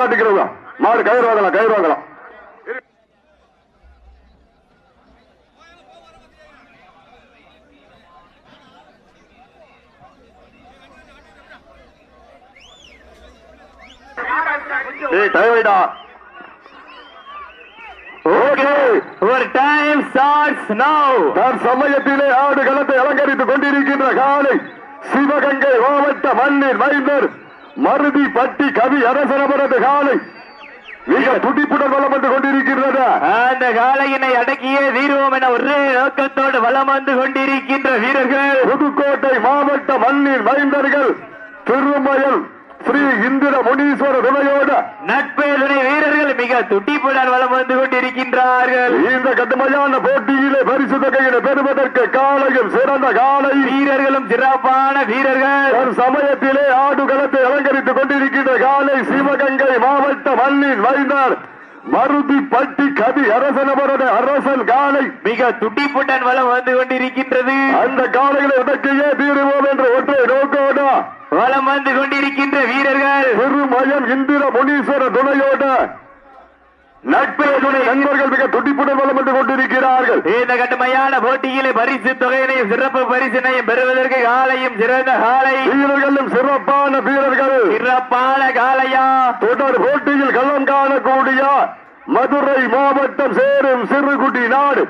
மாடு கயிறு வாங்கலாம் கயிறு வாங்கலாம். டைம் ஒரு ஸ்டார்ட்ஸ் நவ சமயத்திலே ஆடு களத்தை அலங்கரித்துக் கொண்டிருக்கின்ற காலை சிவகங்கை மாவட்ட மண்ணின் மைந்தர் மருதி பட்டி கவி அரசனவரது காலை. மிக துடிப்புடன் வளம் வந்து கொண்டிருக்கின்றன அந்த காளையினை அடக்கியே தீர்வோம் என ஒரே நோக்கத்தோடு வலம் வந்து கொண்டிருக்கின்ற வீரர்கள். புதுக்கோட்டை மாவட்ட மண்ணின் மைந்தர்கள் திருமயல் ஸ்ரீ இந்திர முனீஸ்வர துணையோட நட்பேதுணை வீரர்கள் மிக துட்டிப்புடன் வலம் வந்து கொண்டிருக்கின்றார்கள். இந்த கடுமையான போட்டியிலே பரிசு தொகையினை பெறுவதற்கு காலையும் சிறந்த காலை. வீரர்களும் சிறப்பான வீரர்கள். ஒரு சமயத்திலே ஆடு களத்தை அலங்கரித்துக் கொண்டிருக்கின்ற காலை சிவகங்கை மாவட்ட மண்ணின் வைந்தார் மருதி பட்டி கவி அரசனவரது அரசன் காலை மிக துட்டிப்புடன் வலம் வந்து கொண்டிருக்கின்றது. அந்த காலைகளை உடக்கையே தீருவோம் என்ற ஒற்றை நோக்கோட. வலம் வந்து கொண்டிருக்கின்ற வீரர்கள். திருமயம் இந்திர முனீஸ்வர துணையோட. நட்பே துணை நண்பர்கள் மிக துடிப்புடன் வளம் வந்து கொண்டிருக்கிறார்கள். இந்த கடுமையான போட்டியிலே பரிசு தொகையினையும் சிறப்பு பரிசினையும் பெறுவதற்கு காலையும் சிறந்த காலை. வீரர்களும் சிறப்பான வீரர்கள். சிறப்பான காலையா? தொடர் போட்டியில் களம் காணக்கூடிய மதுரை மாவட்டம் சேரும் சிறுகுடி நாடு.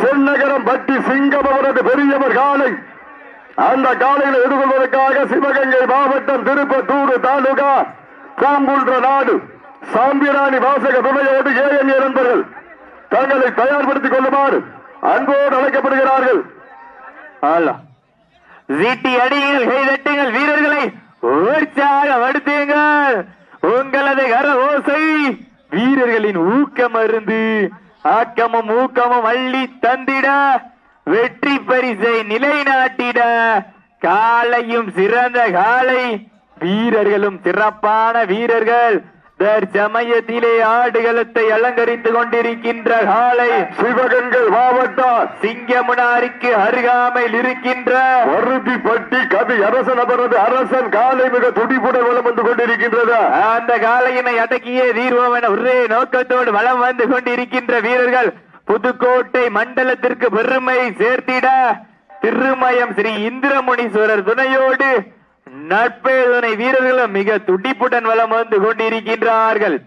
சென்னகரம் பட்டி சிங்கம் அவரது பெரியவர் காலை. அந்த காலையில் எதிர்கொள்வதற்காக சிவகங்கை மாவட்டம் திருப்பத்தூர் தாலுகா பூங்குன்ற நாடு. சாம்பிராணி வாசக துணையோடு ஏஎன்ஏ நண்பர்கள் தங்களை தயார்படுத்திக் கொள்ளுமாறு அன்போடு அழைக்கப்படுகிறார்கள். ஆலா. சீட்டி அடியுங்கள் கைதட்டுங்கள் வீரர்களை. உற்சாகப்படுத்துங்கள் உங்களது கர ஓசை வீரர்களின் ஊக்கம் அருந்து ஆக்கமும் ஊக்கமும் அள்ளி தந்திட வெற்றி பரிசை நிலைநாட்டிட காலையும் சிறந்த காலை வீரர்களும் சிறப்பான வீரர்கள். தற்சமயத்திலே ஆடுகளத்தை அலங்கரித்துக் கொண்டிருக்கின்ற காலை சிவகங்கை மாவட்டம் சிங்கமுனாருக்கு அருகாமையில் இருக்கின்ற வருதி பட்டி கவி அரசன் அவரது அரசன் காலை மிக துடிப்புடன் வளம் வந்து கொண்டிருக்கின்றது அந்த காலையினை அடக்கியே தீர்வோம் என ஒரே நோக்கத்தோடு வலம் வந்து கொண்டிருக்கின்ற வீரர்கள் புதுக்கோட்டை மண்டலத்திற்கு பெருமை சேர்த்திட திருமயம் ஸ்ரீ இந்திரமுனீஸ்வரர் துணையோடு நட்பே வீரர்களும் மிக துடிப்புடன் வலம் வந்து கொண்டிருக்கின்றார்கள்.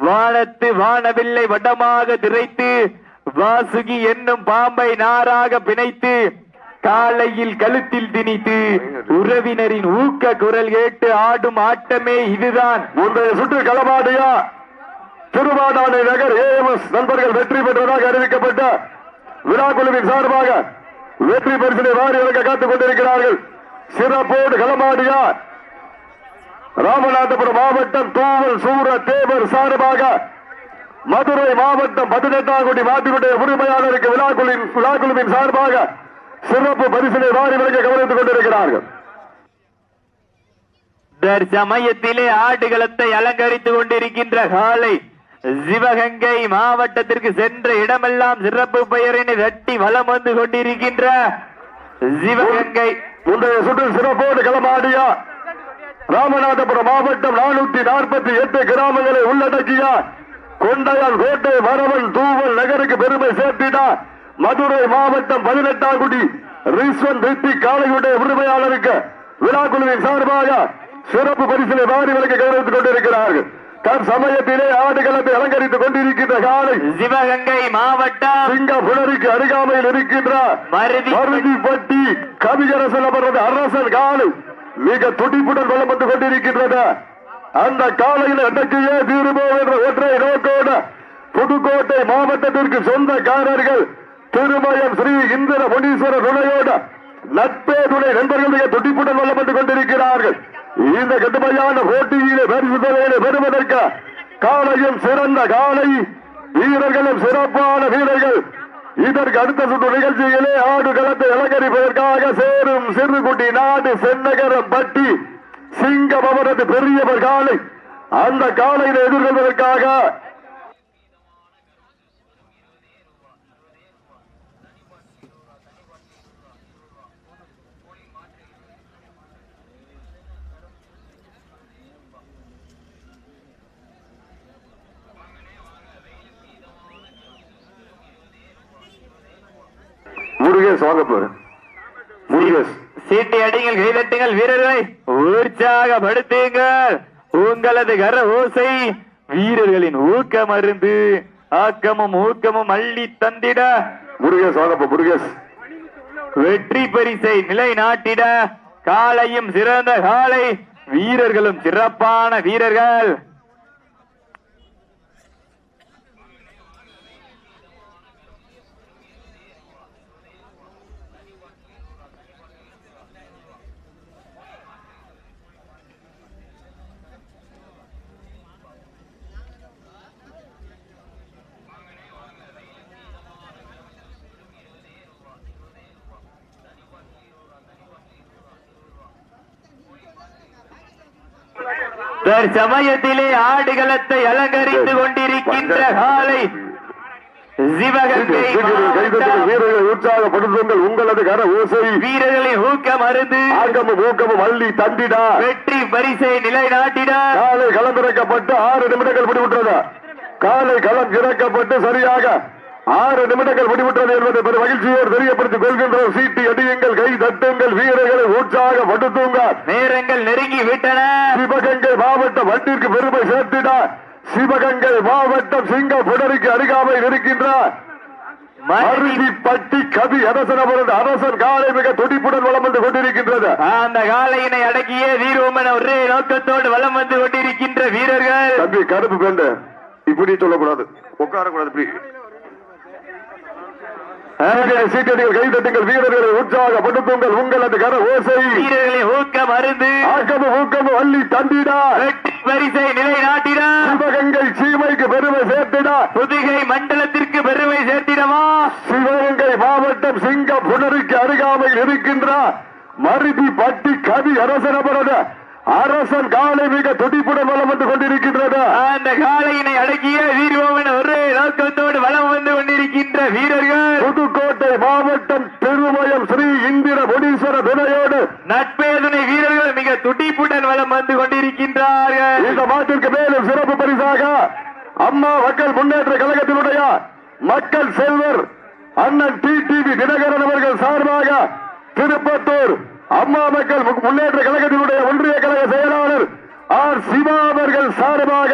வானத்து வானவில்லை வட்டமாக திரைத்து வாசுகி என்னும் பாம்பை நாராக பிணைத்து காலையில் கழுத்தில் திணித்து உறவினரின் ஊக்க குரல் கேட்டு ஆடும் ஆட்டமே இதுதான். முந்தைய சுற்று களமாடியா? திருவாடானை நகர் ஏஎம்எஸ் நண்பர்கள் வெற்றி பெற்றதாக அறிவிக்கப்பட்ட விழா குழுவின் சார்பாக வெற்றி பரிசனை வாரி இறக்க காத்துக் கொண்டிருக்கிறார்கள். சிறப்போடு களமாடியா ராமநாதபுரம் மாவட்டம் தூவல் சூர தேவர் சார்பாக மதுரை மாவட்டம் பதினெட்டாம் கோடி மாட்டுக்குடைய உரிமையாளருக்கு விழாக்குழுவின் விழாக்குழுவின் சார்பாக சிறப்பு பரிசினை வாரி வழங்க கவனித்துக் கொண்டிருக்கிறார்கள். தற்சமயத்திலே ஆடுகளத்தை அலங்கரித்துக் கொண்டிருக்கின்ற காலை சிவகங்கை மாவட்டத்திற்கு சென்ற இடமெல்லாம் சிறப்பு பெயரினை தட்டி வலம் வந்து கொண்டிருக்கின்ற சிவகங்கை முந்தைய சுற்று சிறப்போடு களமாடிய ராமநாதபுரம் மாவட்டம் நானூத்தி நாற்பத்தி எட்டு கிராமங்களை உள்ளடக்கிய கொண்டையால் கோட்டை வரவன் தூவல் நகருக்கு பெருமை சேர்த்திட மதுரை மாவட்டம் பதினெட்டாம் குடி ரிஸ்வன் ரித்தி காளையுடைய உரிமையாளருக்கு விழாக்குழுவின் சார்பாக சிறப்பு பரிசிலை வாரி விலக்கு கௌரவித்துக் கொண்டிருக்கிறார்கள். தற்சமயத்திலே ஆடுகளத்தை அலங்கரித்துக் கொண்டிருக்கின்ற காலை சிவகங்கை மாவட்டம் சிங்கப்புணருக்கு அருகாமையில் இருக்கின்ற மருதி மருதிப்பட்டி கவிகரசன் அவரது அரசன் காலை மிக துடிப்புடன் வளம் வந்து கொண்டிருக்கின்றது. அந்த காலையில் அடக்கியே தீருமோ என்ற ஒற்றை நோக்கோடு புதுக்கோட்டை மாவட்டத்திற்கு சொந்தக்காரர்கள் திருமயம் ஸ்ரீ இந்திர முனீஸ்வர துணையோடு நட்பே துணை நண்பர்கள் மிக துடிப்புடன் வளம் வந்து கொண்டிருக்கிறார்கள். இந்த கடுமையான போட்டியிலே பரிசு பெறுவதற்கு காலையும் சிறந்த காலை. வீரர்களும் சிறப்பான வீரர்கள். இதற்கு அடுத்த சுற்று நிகழ்ச்சியிலே ஆடு களத்தை அலங்கரிப்பதற்காக சேரும் சிறுகுட்டி நாடு சென்னகரம் பட்டி சிங்கம் அவரது பெரியவர் காலை. அந்த காலையில் எதிர்கொள்வதற்காக முருகேஷ் வாங்க போற முருகேஷ். சீட்டி அடிங்கள் கைதட்டுங்கள் வீரர்களை. உற்சாகப்படுத்துங்கள். உங்களது கர ஓசை வீரர்களின் ஊக்கம் அருந்து ஆக்கமும் ஊக்கமும் அள்ளி தந்திட. முருகேஷ் வாங்க போ முருகேஷ். வெற்றி பரிசை நிலைநாட்டிட. காலையும் சிறந்த காலை வீரர்களும் சிறப்பான வீரர்கள். தற்சமயத்திலே ஆடுகளத்தை அலங்கரித்து கொண்டிருக்கின்ற காலை வீரர்களை உற்சாகப்படுத்துங்கள். உங்களது கர ஓசை. வீரர்களின் ஊக்கம் அருந்து ஆக்கமும் ஊக்கமும் அள்ளி தந்திடா. வெற்றி பரிசை நிலைநாட்டிட. காலை களம் திறக்கப்பட்டு ஆறு நிமிடங்கள் முடிவுற்றது. காலை களம் திறக்கப்பட்டு சரியாக ஆறு நிமிடங்கள் முடிவுற்றது என்பதை பெரும் மகிழ்ச்சியோடு தெரியப்படுத்திக் கொள்கின்றோம். சீட்டி அடியுங்கள் கை தட்டுங்கள் வீரர்களை உற்சாகப்படுத்துங்கள் நேரங்கள் நெருங்கி விட்டன. சிவகங்கை மாவட்டம் வண்டிற்கு பெருமை சேர்த்தினார் சிவகங்கை மாவட்டம் சிங்க புடருக்கு அருகாமையில் இருக்கின்றார் அருகி பட்டி கவி அரசனவரது அரசன் காலை மிக துடிப்புடன் வளம் வந்து கொண்டிருக்கின்றது. அந்த காலையினை அடக்கிய வீரவோம் என ஒரே நோக்கத்தோடு வலம் வந்து கொண்டிருக்கின்ற வீரர்கள். தம்பி கருப்பு பேண்டு இப்படி சொல்லக்கூடாது. உட்காரக்கூடாது இப்படி. சீட்டியடிகள், சீட்டியடிகள் கை தட்டுங்கள் வீரர்களை உற்சாகப்படுத்துங்கள் உங்களது கர ஓசை. வீரர்களின் ஊக்கம் அருந்து ஆக்கமும் ஊக்கமும் அள்ளி தந்திடா. வெற்றி பரிசை நிலைநாட்டிட. சிவகங்கை சீமைக்கு பெருமை சேர்த்திடா. புதுகை மண்டலத்திற்கு பெருமை சேர்த்திடவா. சிவகங்கை மாவட்டம் சிங்க புனருக்கு அருகாமையில் இருக்கின்ற மருதி பட்டி கவி அரசனபரது அரசன் காலை மிக துடிப்புடன் வளம் வந்து கொண்டிருக்கின்றது. அந்த காலையினை அடக்கிய வீரவோம் என ஒரே நோக்கத்தோடு வலம் வந்து கொண்டிருக்கின்ற வீரர்கள் புதுக்கோட்டை மாவட்டம் திருமயம் ஸ்ரீ இந்திர முனீஸ்வர துணையோடு நட்பேதுனை வீரர்கள் மிக துடிப்புடன் வலம் வந்து கொண்டிருக்கின்றார்கள். இந்த மாட்டிற்கு மேலும் சிறப்பு பரிசாக அம்மா மக்கள் முன்னேற்ற கழகத்தினுடைய மக்கள் செல்வர் அண்ணன் டி டிவி தினகரன் அவர்கள் சார்பாக திருப்பத்தூர் அம்மா மக்கள் முன்னேற்ற கழகத்தினுடைய ஒன்றிய கழக செயலாளர் ஆர் சிவா அவர்கள் சார்பாக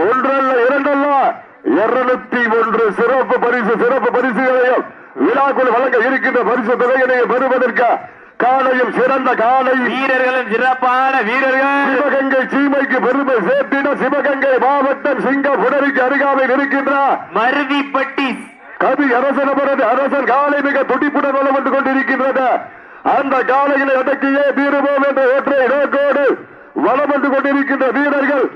ஒன்றல்ல இரண்டல்ல இருநூத்தி ஒன்று சிறப்பு பரிசு சிறப்பு பரிசுகளையும் விழாக்குள் வழங்க இருக்கின்ற பரிசு தொகையினையும் பெறுவதற்கு காலையும் சிறந்த காலை. வீரர்களும் சிறப்பான வீரர்கள். சிவகங்கை சீமைக்கு பெருமை சேர்த்திட சிவகங்கை மாவட்டம் சிங்க புடரிக்கு அருகாமையில் இருக்கின்றார் மருதிப்பட்டி கவி அரசனவரது அரசன் காலை மிக துடிப்புடன் வளம் வந்து கொண்டிருக்கின்றது. அந்த காலையில அடக்கியே தீருவோம் என்ற ஒற்றை நோக்கோடு வளம் வந்து கொண்டிருக்கின்ற வீரர்கள்.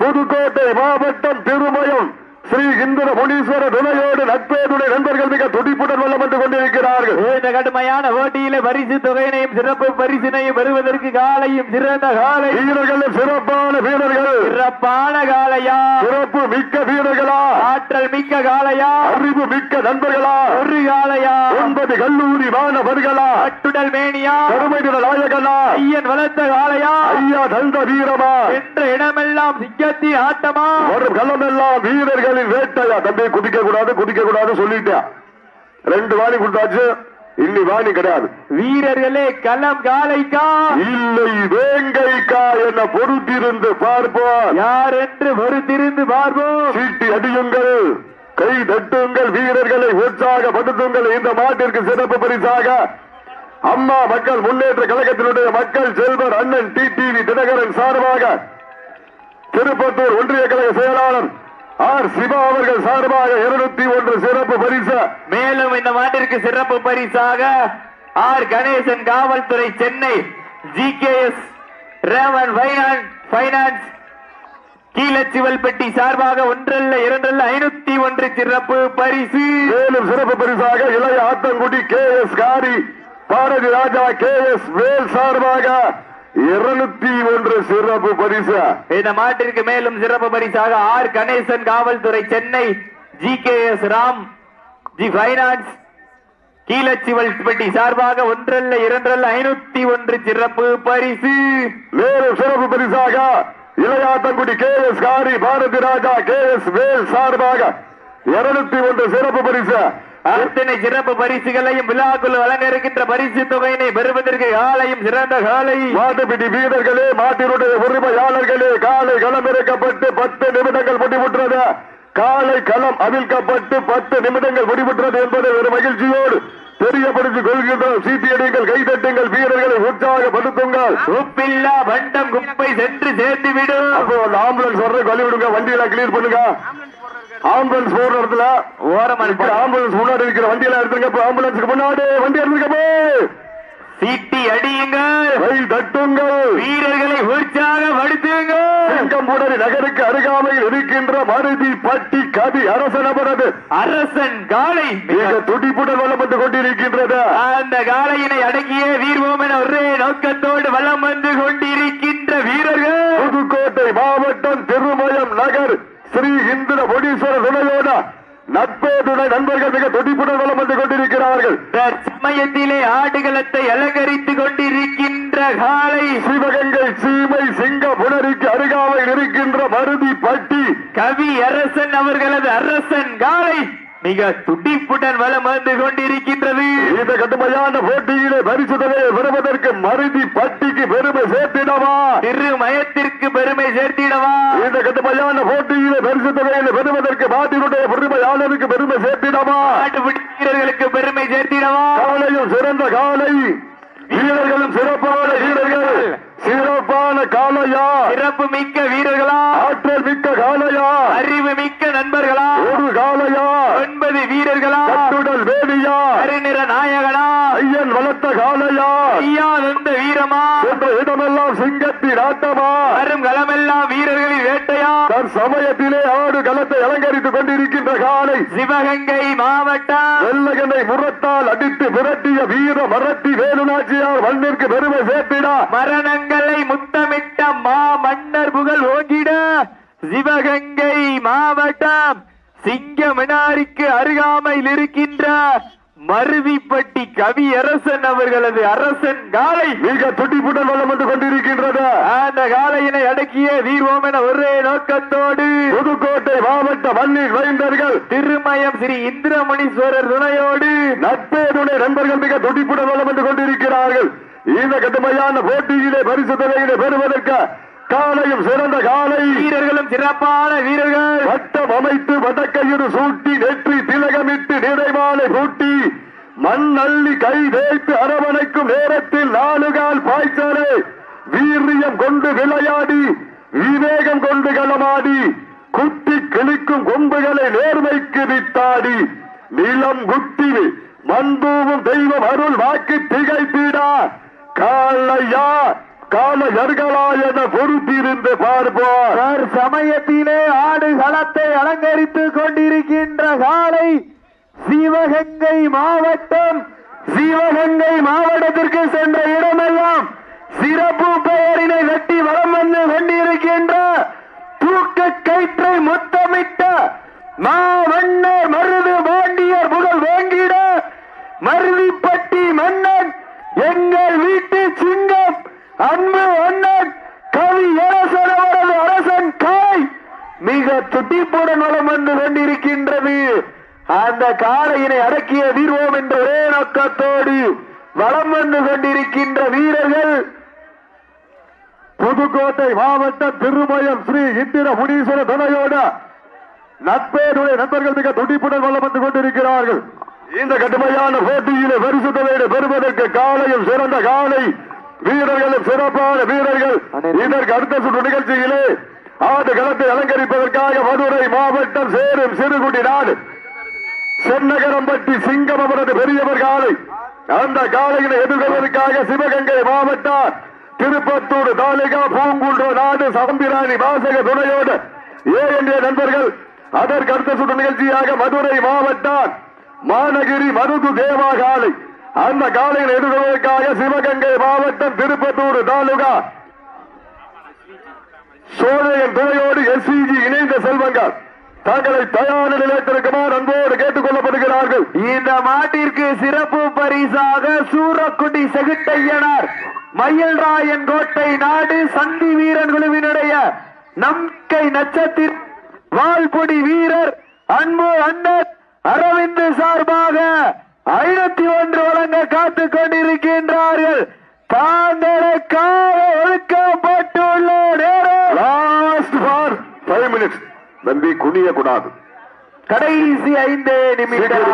புதுக்கோட்டை மாவட்டம் திருமயம். ஸ்ரீ இந்திர முனீஸ்வர துணையோடு நட்பேதுடைய நண்பர்கள் மிக துடிப்புடன் வளம் வந்து கொண்டிருக்கிறார்கள். இந்த கடுமையான போட்டியில பரிசு தொகையினையும் சிறப்பு பரிசினையும் பெறுவதற்கு காலையும் சிறந்த காலை. வீரர்கள் சிறப்பான வீரர்கள். சிறப்பான காலையா? சிறப்பு மிக்க வீரர்களா? ஆற்றல் மிக்க காலையா? அறிவு மிக்க நண்பர்களா? ஒரு காலையா? ஒன்பது கல்லூரி மாணவர்களா? கட்டுடல் மேனியா? கருமை நிற நாயகனா? ஐயன் வளர்த்த காலையா? ஐயா தந்த வீரமா? என்ற இடமெல்லாம் சிங்கத்தின் ஆட்டமா? வரும் களமெல்லாம் வீரர்களின் வேட்டையா? தம்பி குதிக்க கூடாது குதிக்க கூடாது சொல்லிட்டேன். ரெண்டு வாணி கொடுத்தாச்சு. இன்னி வாணி கிடையாது. வீரர்களே களம் காலைக்கா? இல்லை வேங்கைக்கா என பொறுத்திருந்து பார்ப்போம். யார் என்று பொறுத்திருந்து பார்ப்போம். சீட்டி அடியுங்கள் கை தட்டுங்கள் வீரர்களை உற்சாகப்படுத்துங்கள். இந்த மாட்டிற்கு சிறப்பு பரிசாக அம்மா மக்கள் முன்னேற்ற கழகத்தினுடைய மக்கள் செல்வர் அண்ணன் டி டிவி தினகரன் சார்பாக திருப்பத்தூர் ஒன்றிய கழக செயலாளர் ஆர் சிவா அவர்கள் சார்பாக இருநூத்தி ஒன்று சிறப்பு பரிசு. மேலும் இந்த மாட்டிற்கு சிறப்பு பரிசாக ஆர் கணேசன் காவல்துறை Chennai G K S Raven finance Keezhasivalpatti சார்பாக ஒன்றல்ல இரண்டல்ல ஐநூத்தி ஒன்று சிறப்பு பரிசு. மேலும் சிறப்பு பரிசாக இளைய Athangudi K S Kari Bharathi Raja K S Vel சார்பாக இருநூத்தி ஒன்று சிறப்பு பரிசு. இந்த மாட்டிற்கு மேலும் சிறப்பு பரிசாக ஆர் கணேசன் காவல்துறை Chennai G K S Ram G finance Keezhasivalpatti சார்பாக ஒன்றல்ல இரண்டல்ல ஐநூத்தி ஒன்று சிறப்பு பரிசு. மேலும் சிறப்பு பரிசாக Ilayathangudi K S Kari Bharathi Raja K S Vel சார்பாக இருநூத்தி ஒன்று சிறப்பு பரிசு. அத்தனை சிறப்பு பரிசுகளையும் விழாக்குள் வழங்க இருக்கின்ற பரிசு தொகையினை பெறுவதற்கு காலையும் சிறந்த காலை. மாட்டுப்பிடி வீரர்களே மாட்டினுடைய உரிமையாளர்களே காலை களமிறக்கப்பட்டு பத்து நிமிடங்கள் முடிவுற்றது. காலை களம் அவிழ்க்கப்பட்டு பத்து நிமிடங்கள் முடிவுற்றது என்பதை ஒரு மகிழ்ச்சியோடு தெரியப்படுத்திக் கொள்கின்றோம். சீட்டியடிங்கள் கைதட்டுங்கள் வீரர்களை உற்சாகப்படுத்துங்கள். உப்பில்லா பண்டம் குப்பை சென்று சேர்ந்து விடும் ஆம்புலன்ஸ் வர்றது கழி விடுங்க வண்டியெல்லாம் கிளியர் பண்ணுங்க. ஆம்புலன்ஸ் போற இடத்துல இப்ப ஆம்புலன்ஸ் முன்னாடி இருக்கிற வண்டியெல்லாம் எடுத்துங்க இப்ப ஆம்புலன்ஸுக்கு முன்னாடி வண்டி எடுத்துக்க போய் சீட்டி அடியுங்கள் தட்டுங்கள். வீரர்களை உற்சாகப்படுத்துங்கள் சிங்கம்புடரி நகருக்கு அருகாமையில் இருக்கின்ற மருதி பட்டி கவி அரசனவரது அரசன் காலை மிக துடிப்புடன் வளம் வந்து கொண்டிருக்கின்றது. அந்த காளையினை அடக்கிய வீர்வோம் என ஒரே நோக்கத்தோடு வலம் வந்து கொண்டிருக்கின்ற வீரர்கள். புதுக்கோட்டை மாவட்டம் திருமயம் நகர். ஸ்ரீ இந்திர பொடீஸ்வர துணையோட நண்பர்கள் மிக துடிப்புடன் வளம் வந்து கொண்டிருக்கிறார்கள். சமயத்திலே ஆடுகளத்தை அலங்கரித்துக் கொண்டிருக்கின்ற காலை சிவகங்கை சீமை சிங்க புனரிக்கு அருகாமையில் இருக்கின்ற மருதி பட்டி கவி அரசன் அவர்களது அரசன் காலை மிக துடிப்புடன் வலம் வந்து கொண்டிருக்கின்றது. இந்த கடுமையான போட்டியிலே பரிசு தொகையை பெறுவதற்கு மருதி பட்டிக்கு பெருமை சேர்த்திடவா? திருமயத்திற்கு பெருமை சேர்த்திடவா? இந்த கடுமையான போட்டியிலே பரிசு தொகையில பெறுவதற்கு நாட்டினுடைய பெருமையாளருக்கு பெருமை சேர்த்திடவா? நாட்டுப்பிடி வீரர்களுக்கு பெருமை சேர்த்திடவா? காலையும் சிறந்த காலை. வீரர்களும் சிறப்பான வீரர்கள். சிறப்பான காலையா சிறப்பு மிக்க வீரர்களா? ஆற்றல் மிக்க காலையா அறிவு மிக்க நண்பர்களா? ஒரு காலையா ஒன்பது வீரர்களா கட்டுடல் வேலியா கருநிற நாயகனா ஐயன் வளர்த்த காலையா ஐயா வந்த வீரமா என்ற இடமெல்லாம் சிங்கத்தின் ஆட்டமா வரும் களமெல்லாம் வீரர்களின் வேட்டையா சமயத்திலே ஆடு களத்தை அலங்கரித்துக் கொண்டிருக்கின்ற காலை சிவகங்கை மாவட்டம் வெள்ளகனை முரத்தால் அடித்து விரட்டிய வீர மரட்டி வேலுநாச்சியார் மண்ணிற்கு பெருமை சேர்த்திட. மரணங்களை முத்தமிட்ட மா மன்னர் புகழ் ஓங்கிட. சிவகங்கை மாவட்டம் சிங்கமினாரிக்கு அருகாமையில் இருக்கின்ற மருதிப்பட்டி கவி அரசன் அவர்களது அரசன் காலை. மிக துடிப்புடன் வளம் வந்து கொண்டிருக்கின்றது. அந்த காலையினை அடக்கிய வீர்வோம் என ஒரே நோக்கத்தோடு புதுக்கோட்டை மாவட்ட மண்ணில் வைந்தர்கள் திருமயம் ஸ்ரீ இந்திரமணீஸ்வரர் துணையோடு நட்பேதுடைய நண்பர்கள் மிக துடிப்புடன் வளம் வந்து கொண்டிருக்கிறார்கள். இந்த கடுமையான போட்டியிலே பரிசு தொகையிலே பெறுவதற்கு காலையும் சிறந்த காலை வீரர்களும் சிறப்பான வீரர்கள். வட்டம் அமைத்து வடக்கையுறு சூட்டி நெற்றி திலகமிட்டு நிறைவாலை பூட்டி மண் அள்ளி கை தேய்த்து அரவணைக்கும் நேரத்தில் நாலுகால் பாய்ச்சலே. வீரியம் கொண்டு விளையாடி விவேகம் கொண்டு களமாடி குத்தி கிழிக்கும் கொம்புகளை நேர்மைக்கு வித்தாடி நிலம் குட்டி மண்பூவும் தெய்வம் அருள் வாக்கு திகைத்திடா. காலையா கால என பொறுத்திருந்து பார்ப்போம். சமயத்திலே ஆடு களத்தை அலங்கரித்துக் கொண்டிருக்கின்ற காலை சிவகங்கை மாவட்டம் சிவகங்கை மாவட்டத்திற்கு சென்ற இடமெல்லாம் சிறப்பு பெயரினை வெட்டி வலம் வந்து கொண்டிருக்கின்ற தூக்க கயிற்றை முத்தமிட்ட மாமன்னர் மருது பாண்டியர் புகழ் வாங்கிட மருதிப்பட்டி மன்னன் எங்கள் வீட்டு சிங்கம் அன்பு அண்ணன் கவி அரசன் அவரது அரசன் காய் மிக துட்டிப்புடன் வளம் வந்து கொண்டிருக்கின்றது. அந்த காளையினை அடக்கிய வீர்வோம் என்ற ஒரே நோக்கத்தோடு வளம் வந்து கொண்டிருக்கின்ற வீரர்கள் புதுக்கோட்டை மாவட்டம் திருமயம் ஸ்ரீ இந்திர முனீஸ்வர துணையோட நட்பேருடைய நண்பர்கள் மிக துடிப்புடன் வளம் வந்து கொண்டிருக்கிறார்கள். இந்த கடுமையான போட்டியிலே பரிசு தொகையில பெறுவதற்கு காலையும் சிறந்த காலை வீரர்களும் சிறப்பான வீரர்கள். இதற்கு அடுத்த சுற்று நிகழ்ச்சியிலே ஆடு களத்தை அலங்கரிப்பதற்காக மதுரை மாவட்டம் சேரும் சிறுகுடி நாடு. சென்னகரம்பட்டி சிங்கம் அவரது பெரியவர் காலை. அந்த காலையினை எதிர்கொள்வதற்காக சிவகங்கை மாவட்டம் திருப்பத்தூர் தாலுகா பூங்குன்ற நாடு சம்பிராணி வாசக துணையோடு ஏ என்ற நண்பர்கள். அதற்கு அடுத்த சுற்று நிகழ்ச்சியாக மதுரை மாவட்டம் மாநகிரி மருது தேவா காலை. அந்த காலையில் எதிர்கொள்வதற்காக சிவகங்கை மாவட்டம் திருப்பத்தூர் தாலுகா சோழையன் துணையோடு எஸ்சிஜி இணைந்த செல்வங்கள். தங்களை தயார நிலையத்திற்குமாறு அன்போடு கேட்டுக் கொள்ளப்படுகிறார்கள் இந்த மாட்டிற்கு சிறப்பு பரிசாக சூரக்குடி செகுட்டையனார் மயில்ராயன் கோட்டை நாடு சந்தி வீரன் குழுவினுடைய நம்பிக்கை நட்சத்திர வால்பொடி வீரர் அன்பு அண்ணன் அரவிந்த் சார்பாக ஐநூத்தி ஒன்று வழங்க காத்துக் கொண்டிருக்கின்றார்கள். தாங்களுக்காக ஒதுக்கப்பட்டுள்ள நேரம் லாஸ்ட் ஃபார் ஃபைவ் மினிட்ஸ் நம்பி குனிய கூடாது. கடைசி ஐந்து நிமிடம்.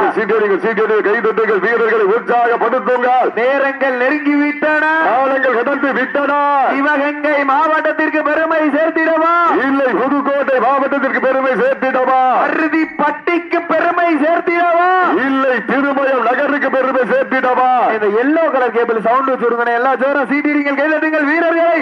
கைதட்டுங்கள் வீரர்களை உற்சாகப்படுத்துங்கள். நேரங்கள் நெருங்கிவிட்டன. காலங்கள் கடந்து விட்டனா. சிவகங்கை மாவட்டத்திற்கு பெருமை சேர்த்திடவா? இல்லை புதுக்கோட்டை மாவட்டத்திற்கு பெருமை சேர்த்திடவா? அறுதி பட்டிக்கு பெருமை சேர்த்திடவா இல்லை திருமயம் நகருக்கு பெருமை சேர்த்திடவா இந்த எல்லோ கலர் கேபிள் சவுண்ட் வச்சிருக்கணும் எல்லா ஜோரம் சீட்டிடுங்கள் கைதட்டுங்கள் வீரர்களை.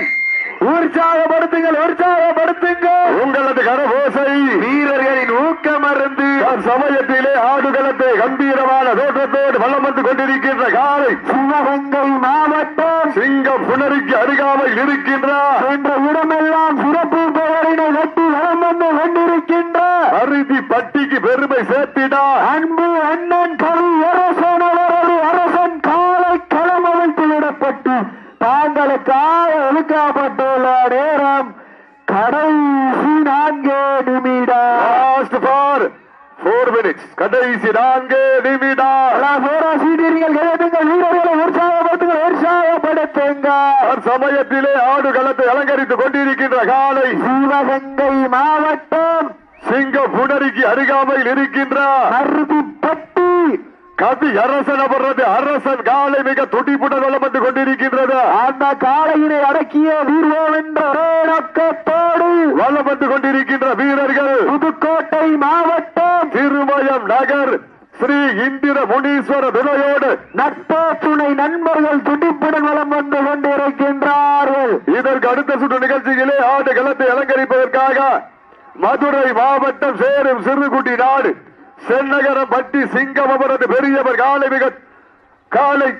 உற்சாகப்படுத்துங்கள் உற்சாகப்படுத்துங்கள். உங்களது கரபோசை வீரர்கள் ஊக்கம் மருந்து சமயத்திலே ஆடுகளத்தை கம்பீரமான தோற்றத்தோடு வளம் வந்து கொண்டிருக்கின்ற காலை சிவகங்கை மாவட்டம் சிங்கம் புனருக்கு அருகாமையில் இருக்கின்றார் என்ற இடமெல்லாம் சிறப்பு பெயரினை வெட்டி வளம் வந்து கொண்டிருக்கின்ற அறுதி பட்டிக்கு பெருமை சேர்த்திடா அன்பு அண்ணன் கவி அரசன் அவரது அரசன் காலை களமமைத்து விடப்பட்டு தாங்களுக்காக ஒழுக்கப்பட்டுள்ள நேரம் கடைசி நான்கு நிமிடம் லாஸ்ட் ஃபார் ஃபோர் மினிட்ஸ் கடைசி நான்கு நிமிடம் சீட்டியர்கள் எழுதுங்கள் வீரர்களை உற்சாகப்படுத்துங்கள். உற்சாகப்படுத்துங்கள் சமயத்திலே ஆடுகளத்தை அலங்கரித்துக் கொண்டிருக்கின்ற காலை சிவகங்கை மாவட்டம் சிங்கம் புனருக்கு அருகாமையில் இருக்கின்றார் அருதிப்பட்டி கவி அரசன் அவரது அரசன் காலை மிக துடிப்புடன் வந்து கொண்டிருக்கின்றது. அந்த காளையினை அடக்கிய வீர்வோம் என்ற ஒரே நோக்கத்தோடு கொண்டிருக்கின்ற வீரர்கள் புதுக்கோட்டை மாவட்டம் திருமயம் நகர் ஸ்ரீ இந்திர முனீஸ்வர துணையோடு நட்பு துணை நண்பர்கள் துடிப்புடன் வளம் வந்து கொண்டிருக்கின்றார்கள். இதற்கு அடுத்த சுற்று நிகழ்ச்சியிலே ஆடு களத்தை அலங்கரிப்பதற்காக மதுரை மாவட்டம் சேரும் சிறுகுட்டி நாடு சென்னகரம் பட்டி சிங்கம் அவரது பெரியவர் காலை மிக காலை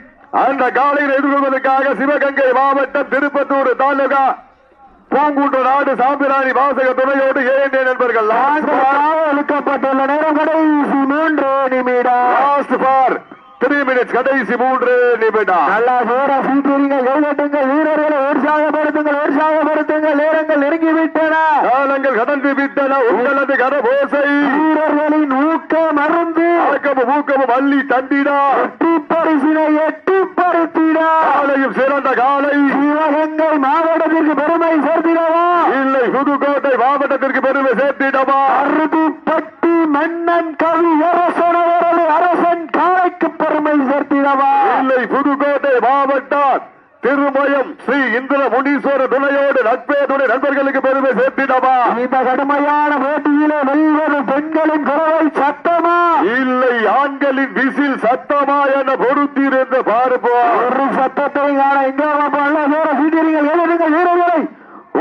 அந்த காலையில் எதிர்கொள்வதற்காக சிவகங்கை மாவட்டம் திருப்பத்தூர் தாலுகா. பூங்குன்ற நாடு சாம்பிராணி வாசக துணையோடு ஏஎன்ஏ நண்பர்கள். ஒழுக்கப்பட்டுள்ள நேரம் கடைசி மூன்று நிமிடம். லாஸ்ட் ஃபார் த்ரீ மினிட்ஸ் கடைசி மூன்று நிமிடம். நல்லா சோர சீக்கிரங்கள் கைதட்டுங்கள் வீரர்களை உற்சாகப்படுத்துங்கள் உற்சாகப்படுத்துங்கள் நேரங்கள் நெருங்கிவிட்டன. காலங்கள் கடந்து விட்டன. உங்களது கரபோசை வீரர்களின் மருந்து ஆக்கமும் ஊக்கமும் அள்ளி தண்டிடா. எட்டி பரிசினை எட்டி பருத்திடா. காலையும் சிறந்த காலை. சிவகங்கை மாவட்டத்திற்கு பெருமை சேர்த்திடவா? இல்லை புதுக்கோட்டை மாவட்டத்திற்கு பெருமை சேர்த்திடமா அறுதிப்பட்டி மன்னன் கவி அரசன் அவரது அரசன் காலைக்கு பெருமை சேர்த்திடவா இல்லை புதுக்கோட்டை மாவட்டம் திருமயம் ஸ்ரீ இந்திர முனீஸ்வர துணையோடு நட்பே துணை நண்பர்களுக்கு பெருமை சேர்த்திடமா இந்த கடுமையான போட்டியிலே வெல்வது பெண்களின் குரவை சத்தமா? இல்லை ஆண்களின் விசில் சத்தமா என பொறுத்திருந்து பார்ப்போம். ஒரு சத்தத்தை காண எங்க நல்ல நேர சீட்டியர்கள் எழுதுங்க வீரர்களை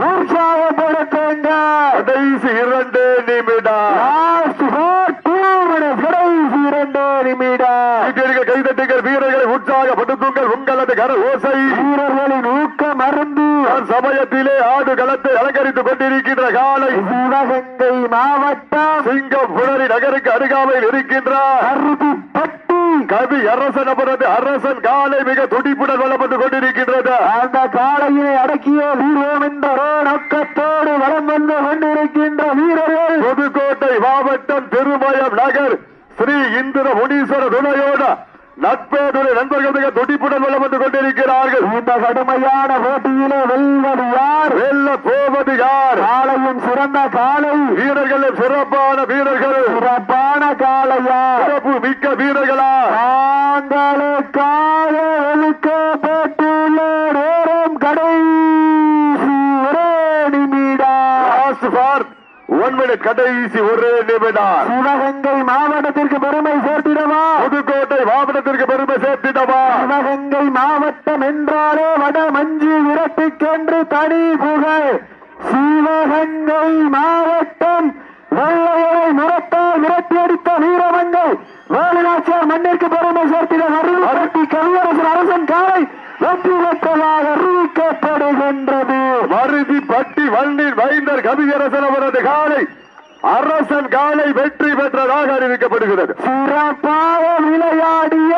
உற்சாகப்படுத்துங்க கடைசி இரண்டு நிமிடம் லாஸ்ட் ஃபோர் டூ மினிட்ஸ் கடைசி இரண்டு நிமிடம் வீரர்கள் கைதட்டுங்கள் வீரர்களை உற்சாகப்படுத்துங்கள் உங்களது கர ஓசை வீரர்களின் ஊக்கம் மருந்து நான் சமயத்திலே ஆடு களத்தை அலங்கரித்துக் கொண்டிருக்கின்ற காலை சிவகங்கை மாவட்டம் சிங்கம் புனரி நகருக்கு அருகாமையில் இருக்கின்றார் அருதிப்பட்டி கவி அரசன் அவரது அரசன் காலை மிக துடிப்புடன் வளம் வந்து கொண்டிருக்கின்றது. அந்த காளையினை அடக்கிய வீரோம் என்ற நோக்கத்தோடு வலம் வந்து கொண்டிருக்கின்ற வீரர்கள். புதுக்கோட்டை மாவட்டம் திருமயம் நகர் ஸ்ரீ இந்திர முனீஸ்வர துணையோடு நட்பேதுரை நண்பர்கள் மிக துடிப்புடன் வந்து கொண்டிருக்கிறார்கள். இந்த கடுமையான போட்டியிலே வெல்வது யார்? வெல்ல போவது யார்? காளையும் சிறந்த காளை. வீரர்கள் சிறப்பான வீரர்கள். சிறப்பான காளையா? சிறப்பு மிக்க வீரர்களா? தாங்களுக்காக ஃபார் ஒன் மினிட் கடைசி ஒரு நிமிடம். சிவகங்கை மாவட்டத்திற்கு பெருமை சேர்த்திடவா? புதுக்கோட்டை மாவட்டத்திற்கு பெருமை சேர்த்திடவா? சிவகங்கை மாவட்டம் என்றாலே வட மஞ்சு விரட்டுக்கென்று தனி புகழ். சிவகங்கை மாவட்டம் வெள்ளையரை முரத்தால் விரட்டி அடித்த வீரமங்கை. வேலுநாச்சியார் மண்ணிற்கு பெருமை சேர்த்திட அருள்பட்டி கவியரசன் அரசன் காலை வெற்றி பெற்றதாக அறிவிக்கப்படுகின்றது மருதி பட்டி வள்ளின் வைந்தர் கவியரசன் அவரது காலை அரசன் காலை வெற்றி பெற்றதாக அறிவிக்கப்படுகிறது. சிறப்பாக விளையாடிய